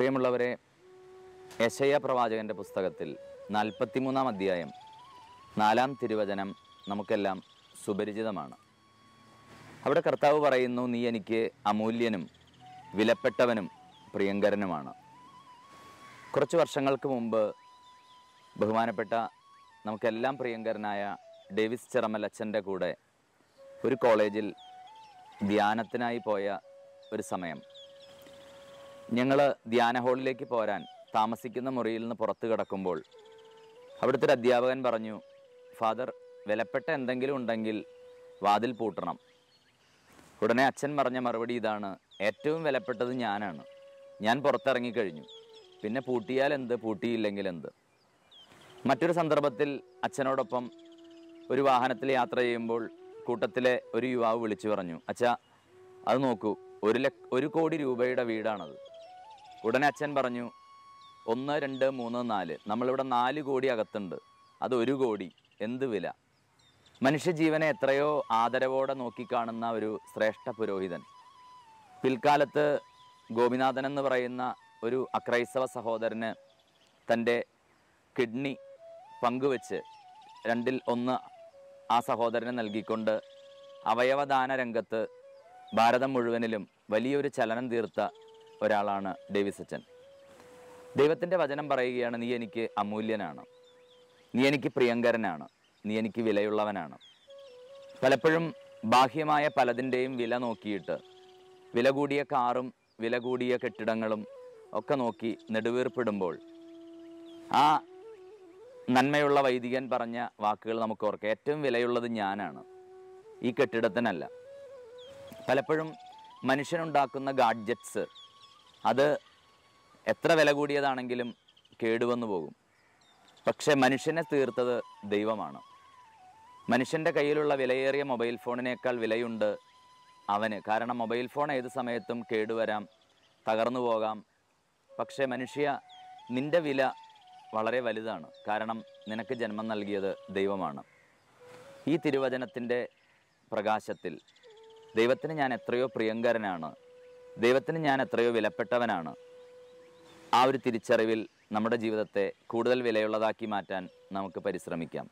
പ്രിയമുള്ളവരെ യശയ പ്രവാചകന്റെ പുസ്തകത്തിൽ നാൽപ്പത്തിമൂന്നാം അധ്യായം നാലാം തിരുവചനം നമുക്കെല്ലാം സുപരിചിതമാണ്. അവിടെ കർത്താവ് പറയുന്നു നീ എനിക്ക് അമൂല്യനും വിലപ്പെട്ടവനും പ്രിയങ്കരനുമാണ്. കുറച്ച് വർഷങ്ങൾക്ക് മുമ്പ് ബഹുമാനപ്പെട്ട നമുക്കെല്ലാം പ്രിയങ്കരനായ ഡേവിസ് ചിറമൽ അച്ഛന്റെ കൂടെ ഒരു കോളേജിൽ ധ്യാനത്തിനായി പോയ ഒരു സമയം. ഞങ്ങൾ ധ്യാന ഹാളിലേക്ക് പോരാൻ താമസിക്കുന്ന മുറിയിൽ നിന്ന് പുറത്ത് കിടക്കുമ്പോൾ അവിടുത്തെ ഒരു അധ്യാപകൻ പറഞ്ഞു ഫാദർ വിലപ്പെട്ട എന്തെങ്കിലും ഉണ്ടെങ്കിൽ വാതിൽ പൂട്ടണം. ഉടനെ അച്ഛൻ പറഞ്ഞ മറുപടി ഇതാണ് ഏറ്റവും വിലപ്പെട്ടത് ഞാനാണ്. ഞാൻ പുറത്തിറങ്ങിക്കഴിഞ്ഞു പിന്നെ പൂട്ടിയാൽ എന്ത്? പൂട്ടിയില്ലെങ്കിൽ എന്ത്? മറ്റൊരു സന്ദർഭത്തിൽ അച്ഛനോടൊപ്പം ഒരു വാഹനത്തിൽ യാത്ര ചെയ്യുമ്പോൾ കൂട്ടത്തിലെ ഒരു യുവാവ് വിളിച്ചു പറഞ്ഞു അച്ഛാ അത് നോക്കൂ. ഒരു ലക്ഷ ഒരു കോടി രൂപയുടെ വീടാണത്. ഉടനെ അച്ഛൻ പറഞ്ഞു ഒന്ന് രണ്ട് മൂന്ന് നാല്. നമ്മളിവിടെ നാല് കോടി അകത്തുണ്ട്. അത് ഒരു കോടി. എന്ത് വില? മനുഷ്യജീവനെ എത്രയോ ആദരവോടെ നോക്കിക്കാണുന്ന ഒരു ശ്രേഷ്ഠ പുരോഹിതൻ. പിൽക്കാലത്ത് ഗോപിനാഥൻ എന്ന് പറയുന്ന ഒരു അക്രൈസ്തവ സഹോദരന് തന്റെ കിഡ്നി പങ്കുവെച്ച് രണ്ടിൽ ഒന്ന് ആ സഹോദരന് നൽകിക്കൊണ്ട് അവയവദാന രംഗത്ത് ഭാരതം മുഴുവനിലും വലിയൊരു ചലനം തീർത്ത ഒരാളാണ് ഡേവിസ് അച്ഛൻ. ദൈവത്തിന്റെ വചനം പറയുകയാണ് നീ എനിക്ക് അമൂല്യനാണ്. നീ എനിക്ക് പ്രിയങ്കരനാണ്. നീ എനിക്ക് വിലയുള്ളവനാണ്. പലപ്പോഴും ബാഹ്യമായ പലതിന്റെയും വില നോക്കിയിട്ട് വില കൂടിയ കാറും വില കൂടിയ കെട്ടിടങ്ങളും ഒക്കെ നോക്കി നെടുവീർപ്പിടുമ്പോൾ ആ നന്മയുള്ള വൈദികൻ പറഞ്ഞ വാക്കുകൾ നമുക്ക് ഓർക്കാം. ഏറ്റവും വിലയുള്ളത് ഞാനാണ്. ഈ കെട്ടിടത്തിനല്ല. പലപ്പോഴും മനുഷ്യനുണ്ടാക്കുന്ന ഗാഡ്ജറ്റ്സ് അത് എത്ര വില കൂടിയതാണെങ്കിലും കേടുവന്നു പോകും. പക്ഷേ മനുഷ്യനെ തീർത്തത് ദൈവമാണ്. മനുഷ്യന്റെ കയ്യിലുള്ള വിലയേറിയ മൊബൈൽ ഫോണിനേക്കാൾ വിലയുണ്ട് അവന്. കാരണം മൊബൈൽ ഫോൺ ഏത് സമയത്തും കേടുവരാം തകർന്നു പോകാം. പക്ഷേ മനുഷ്യ നിന്റെ വില വളരെ വലുതാണ്. കാരണം നിനക്ക് ജന്മം നൽകിയത് ദൈവമാണ്. ഈ തിരുവചനത്തിന്റെ പ്രകാശത്തിൽ ദൈവത്തിന് ഞാൻ എത്രയോ പ്രിയങ്കരനാണ്. ദൈവത്തിന് ഞാൻ എത്രയോ വിലപ്പെട്ടവനാണ്. ആ ഒരു തിരിച്ചറിവിൽ നമ്മുടെ ജീവിതത്തെ കൂടുതൽ വിലയുള്ളതാക്കി മാറ്റാൻ നമുക്ക് പരിശ്രമിക്കാം.